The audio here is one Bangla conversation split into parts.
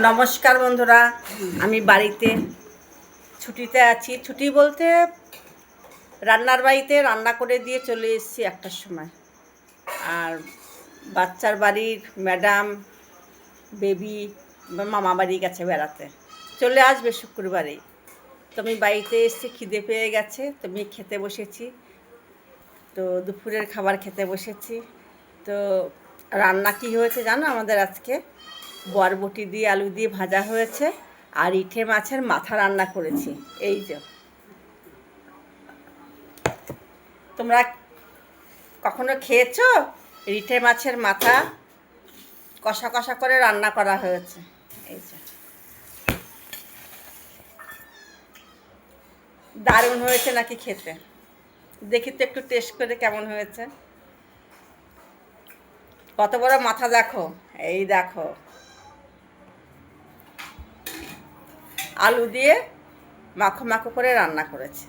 নমস্কার বন্ধুরা, আমি বাড়িতে ছুটিতে আছি। ছুটি বলতে রান্নার বাড়িতে রান্না করে দিয়ে চলে এসেছি একটার সময়। আর বাচ্চার বাড়ির ম্যাডাম, বেবি মামা বাড়ি গেছে বেড়াতে। চলে আসবে শুক্রবারেই। তো আমি বাড়িতে এসেছি, খিদে পেয়ে গেছে। তো আমি খেতে বসেছি। তো দুপুরের খাবার খেতে বসেছি। তো রান্না কি হয়েছে জানো আমাদের আজকে? বরবটি দিয়ে আলু দিয়ে ভাজা হয়েছে আর ইঠে মাছের মাথা রান্না করেছি। এই যে। তোমরা কখনো খেয়েছো? রিঠে মাছের মাথা কষা কষা করে রান্না করা হয়েছে। এই যে। দারুণ হয়েছে নাকি খেতে? দেখি তো একটু টেস্ট করে কেমন হয়েছে। কত বড় মাথা দেখো। এই দেখো। আলু দিয়ে মাখো মাখো করে রান্না করেছে।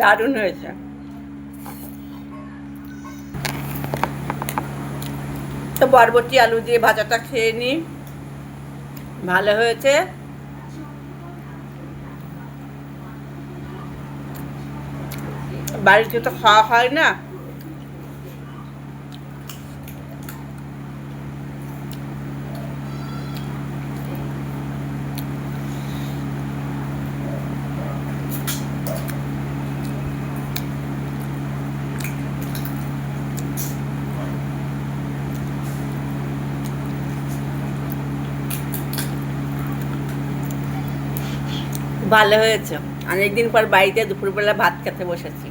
দারুণ হয়েছে। তো বরবটি আলু দিয়ে ভাজাটা খেয়ে নিই ভালো হয়েছে। বাড়িতে তো খাওয়া হয় না। ভালো হয়েছে। অনেকদিন পর বাড়িতে দুপুরবেলা ভাত খেতে বসেছি।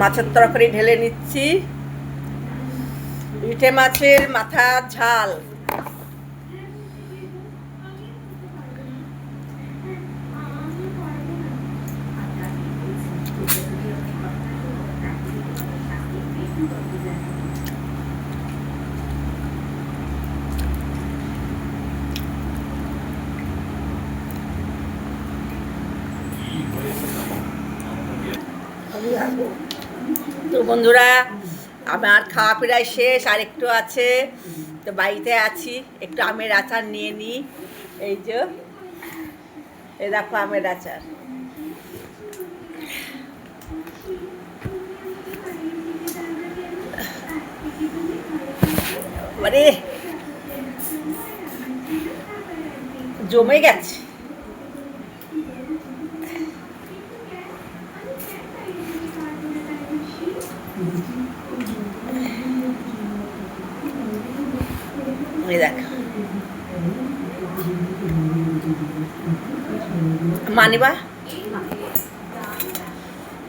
মাছের তরকারি ঢেলে নিচ্ছি। ইটে মাছের মাথা ঝাল। তো বন্ধুরা, আমার খাওয়া প্রায় শেষ আর একটু আছে। তো বাড়িতে আছি, একটু আমের আচার নিয়ে নিই এই যে এই দেখো আমের আচার। মানে জমে গেছে। এই দেখ। মানিবা?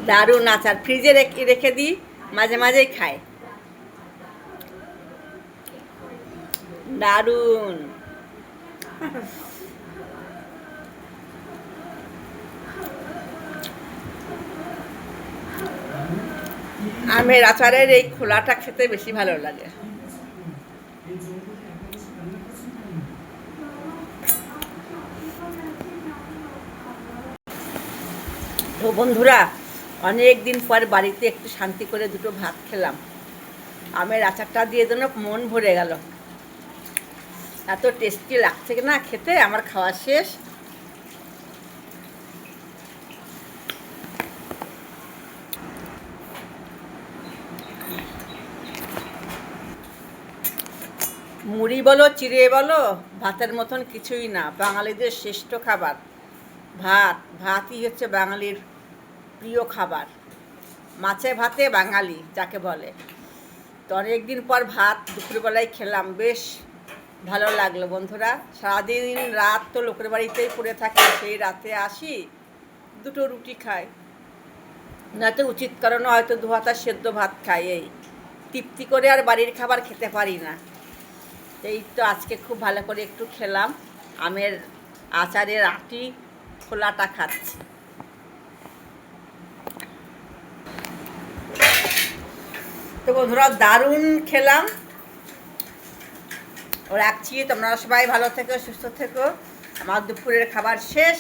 দারুণ আচার। ফ্রিজে রেখে রেখে দিই, মাঝে মাঝেই খায় দারুণ। আমের আচারের এই খোলাটা খেতে বেশি ভালো লাগে। তো বন্ধুরা, অনেক দিন পর বাড়িতে একটু শান্তি করে দুটো ভাত খেলাম। আমের আচারটা দিয়ে যেন মন ভরে গেল। এত টেস্টি লাগছে না খেতে, আমার খাওয়া শেষ। মুড়ি বলো, চিড়ে বলো, ভাতের মতন কিছুই না। বাঙালিদের শ্রেষ্ঠ খাবার। ভাত, ভাতই হচ্ছে বাঙালির প্রিয় খাবার। মাছে ভাতে বাঙালি, যাকে বলে। তো অনেকদিন পর ভাত দুপুরবেলায় খেলাম, বেশ ভালো লাগল বন্ধুরা। সারাদিন রাত তো লোকের বাড়িতেই পড়ে থাকে, সেই রাতে আসি, দুটো রুটি খাই। নয়তো উচিত কারণে হয়তো দু হাতা সেদ্ধ ভাত খাই, এই তৃপ্তি করে আর বাড়ির খাবার খেতে পারি না। এই তো আজকে খুব ভালো করে একটু খেলাম, আমের আচারের আটি খোলাটা খাচ্ছি। তো বন্ধুরা, দারুণ খেলাম। রাখছি, তোমরা সবাই ভালো থেকো, সুস্থ থেকো। আমার দুপুরের খাবার শেষ।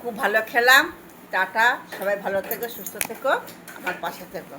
খুব ভালো খেলাম। টাটা, সবাই ভালো থেকো, সুস্থ থেকো, আমার পাশে থেকো।